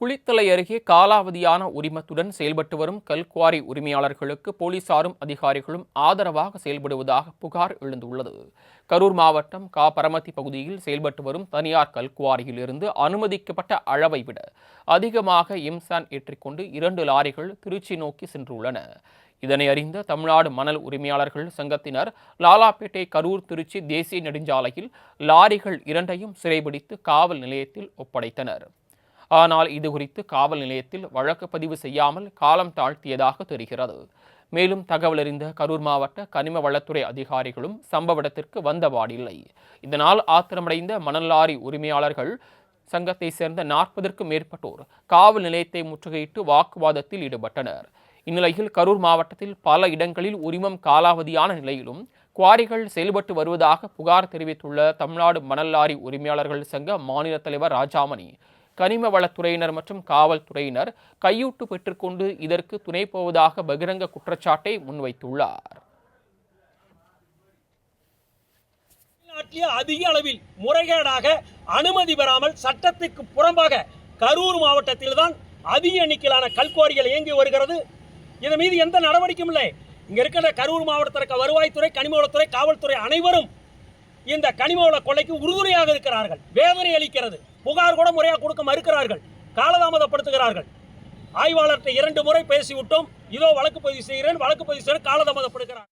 குளித்தலை அருகே காலாவதியான உரிமத்துடன் செயல்பட்டு வரும் கல்குவாரி உரிமையாளர்களுக்கு போலீசாரும் அதிகாரிகளும் ஆதரவாக செயல்படுவதாக புகார் எழுந்துள்ளது. கரூர் மாவட்டம் கா பரமத்தி பகுதியில் செயல்பட்டு வரும் தனியார் கல்குவாரியில் இருந்து அனுமதிக்கப்பட்ட அளவை விட அதிகமாக இம்சான் ஏற்றிக்கொண்டு இரண்டு லாரிகள் திருச்சி நோக்கி சென்றுள்ளன. இதனை அறிந்த தமிழ்நாடு மணல் உரிமையாளர்கள் சங்கத்தினர் லாலாப்பேட்டை கரூர் திருச்சி தேசிய நெடுஞ்சாலையில் லாரிகள் இரண்டையும் சிறைபிடித்து காவல் நிலையத்தில் ஒப்படைத்தனர். ஆனால் இது குறித்து காவல் நிலையத்தில் வழக்கு பதிவு செய்யாமல் காலம் தாழ்த்தியதாக தெரிகிறது. மேலும் தகவல் அறிந்த கரூர் மாவட்ட கனிம வளத்துறை அதிகாரிகளும் சம்பவ இடத்திற்கு வந்தபாடில்லை இதனால் ஆத்திரமடைந்த மணல் லாரி உரிமையாளர்கள் சங்கத்தை சேர்ந்த நாற்பதற்கும் மேற்பட்டோர் காவல் நிலையத்தை முற்றுகையிட்டு வாக்குவாதத்தில் ஈடுபட்டனர். இந்நிலையில் கரூர் மாவட்டத்தில் பல இடங்களில் உரிமம் காலாவதியான நிலையிலும் குவாரிகள் செயல்பட்டு வருவதாக புகார் தெரிவித்துள்ள தமிழ்நாடு மணல் லாரி உரிமையாளர்கள் சங்க மாநில தலைவர் ராஜாமணி கனிம வளத்துறையினர் மற்றும் காவல்துறையினர் கையூட்டு பெற்றுக்கொண்டு இதற்கு துணை போவதாக பகிரங்க குற்றச்சாட்டை முன்வைத்துள்ளார். அதிக அளவில் முறைகேடாக அனுமதி பெறாமல் சட்டத்துக்கு புறம்பாக கரூர் மாவட்டத்தில் தான் அதிக எண்ணிக்கையிலான கல்குவாரிகள் இயங்கி வருகிறது. இதன் மீது எந்த நடவடிக்கையும் இல்லை. இங்க இருக்கிற கரூர் மாவட்டத்தில் இருக்க வருவாய்த்துறை கனிமவளத்துறை காவல்துறை அனைவரும் இந்த கனிமவள கொள்ளைக்கு உறுதுணையாக இருக்கிறார்கள். வேதனை அளிக்கிறது. புகார் கூட முறையாக கொடுக்க மறுக்கிறார்கள். காலதாமதப்படுத்துகிறார்கள். ஆய்வாளர்கிட்ட இரண்டு முறை பேசிவிட்டோம். இதோ வழக்கு பதிவு செய்கிறேன். வழக்கு பதிவு செய்கிறேன் காலதாமதப்படுகிறார்.